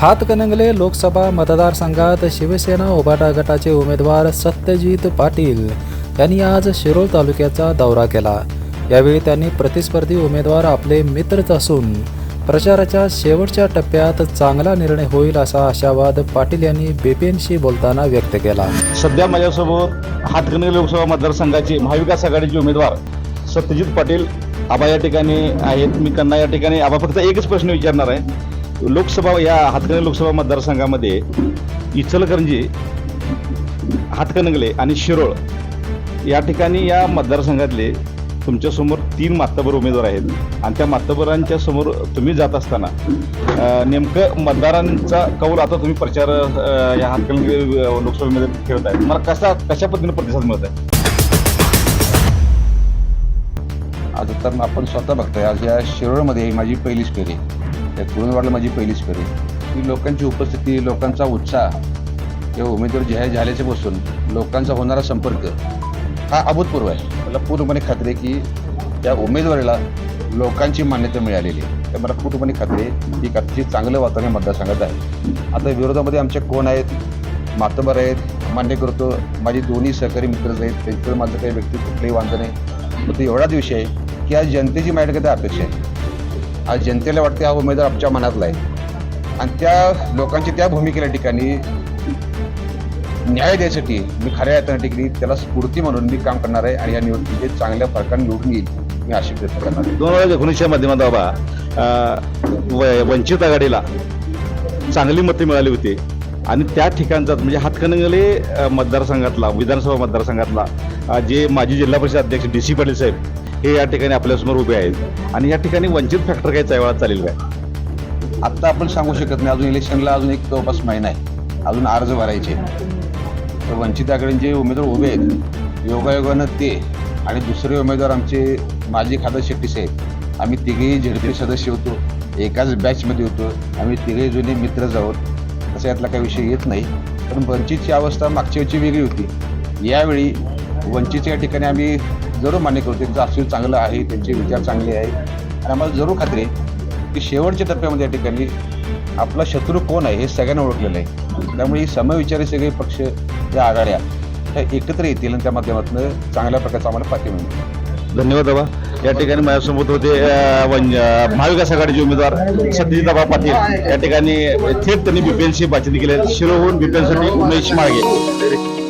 हातकणंगले लोकसभा मतदारसंघात शिवसेना उभाटा गटाचे उमेदवार सत्यजित पाटील यांनी आज शिरोळ तालुक्याचा दौरा केला. यावेळी त्यांनी प्रतिस्पर्धी उमेदवार आपले मित्रच असून प्रचाराच्या शेवटच्या टप्प्यात चांगला निर्णय होईल असा आशावाद पाटील यांनी बीपीएनशी बोलताना व्यक्त केला. सध्या माझ्यासोबत हातकणंगले लोकसभा मतदारसंघाचे महाविकास आघाडीचे उमेदवार सत्यजित पाटील आबा या ठिकाणी आहेत. मी त्यांना या ठिकाणी आबा फक्त एकच प्रश्न विचारणार आहे. लोकसभा या हातकणंगले लोकसभा मतदारसंघामध्ये इचलकरंजी हातकणंगले आणि शिरोळ या ठिकाणी या मतदारसंघातले तुमच्यासमोर तीन मातबर उमेदवार आहेत. आणि त्या मातबरांच्या समोर तुम्ही जात असताना नेमकं मतदारांचा कौल आता तुम्ही प्रचार या हातकणंगले लोकसभेमध्ये खेळत आहे मला कसा कशा पद्धतीने प्रतिसाद मिळत आहे? आज तर आपण स्वतः बघतोय. आज या शिरोळमध्ये माझी पहिलीच फेरी. कुरुंदवाडला माझी पहिलीच फेरी ही लोकांची उपस्थिती लोकांचा उत्साह किंवा उमेदवार जाहीर झाल्याच्या पासून लोकांचा होणारा संपर्क हा अभूतपूर्व आहे. मला पूर्णपणे खात्री आहे की त्या उमेदवारीला लोकांची मान्यता मिळालेली आहे. तर मला पूर्णपणे खात्री आहे की अतिशय चांगलं वातावरण या मतदारसंघात आहे. आता विरोधामध्ये आमचे कोण आहेत? मातबर आहेत. मान्य करतो माझे दोन्ही सहकारी मित्रच आहेत. त्यांच्याकडे माझं काही व्यक्ती कुठलंही वांधं नाही. मग ते एवढाच विषय आहे की आज जनतेची माझ्याकडे अपेक्षा आहे. आज जनतेला वाटते हा उमेदवार आमच्या मनातला आहे. आणि त्या लोकांची त्या भूमिकेला ठिकाणी न्याय द्यायसाठी मी खऱ्या अर्थाने ठिकाणी त्याला स्फूर्ती म्हणून मी काम करणार आहे आणि या निवडणुकीत चांगल्या फरकाने निवडून येईल मी अशी व्यक्त करणार दोन हजार एकोणीसच्या माध्यमात बाबा व- वंचित आघाडीला चांगली मते मिळाली होती. आणि त्या ठिकाणचा म्हणजे हातकणंगले मतदारसंघातला विधानसभा मतदारसंघातला जे माजी जिल्हा परिषद अध्यक्ष डी सी पाटील साहेब हे या ठिकाणी आपल्यासमोर उभे आहेत. आणि या ठिकाणी वंचित फॅक्टर काही चळवळात चालेल काय आत्ता आपण सांगू शकत नाही अजून इलेक्शनला अजून एक जवळपास महिना आहे. अजून अर्ज भरायचे तर वंचित आघाडीचे उमेदवार उभे आहेत योगायोगानं ते आणि दुसरे उमेदवार आमचे माजी खासदार शेट्टी साहेब आम्ही तिघेही झेडपी सदस्य होतो. एकाच बॅचमध्ये होतो. आम्ही तिघेही जुने मित्रच आहोत. तसा यातला काही विषय येत नाही. पण वंचितची अवस्था मागच्या वेळची वेगळी होती. यावेळी वंचितच्या या ठिकाणी आम्ही जरूर मान्य करतो त्यांचं असूल चांगलं आहे त्यांचे विचार चांगले आहे आणि आम्हाला जरूर खात्री आहे की शेवटच्या टप्प्यामध्ये या ठिकाणी आपला शत्रू कोण आहे हे सगळ्यांना ओळखलेलं आहे. त्यामुळे ही समविचारी सगळे पक्ष या आघाड्या ह्या एकत्र येतील आणि त्या माध्यमातून चांगल्या प्रकारचा आम्हाला पाठी मिळेल. धन्यवाद बाबा. या ठिकाणी माझ्यासोबत होते वन- महाविकास आघाडीचे उमेदवार सत्यजितबा पाटील. या ठिकाणी थेट त्यांनी बीपीएलशी बातचीत केली. शिरोहून बीपीएलसाठी उमेश माळगे.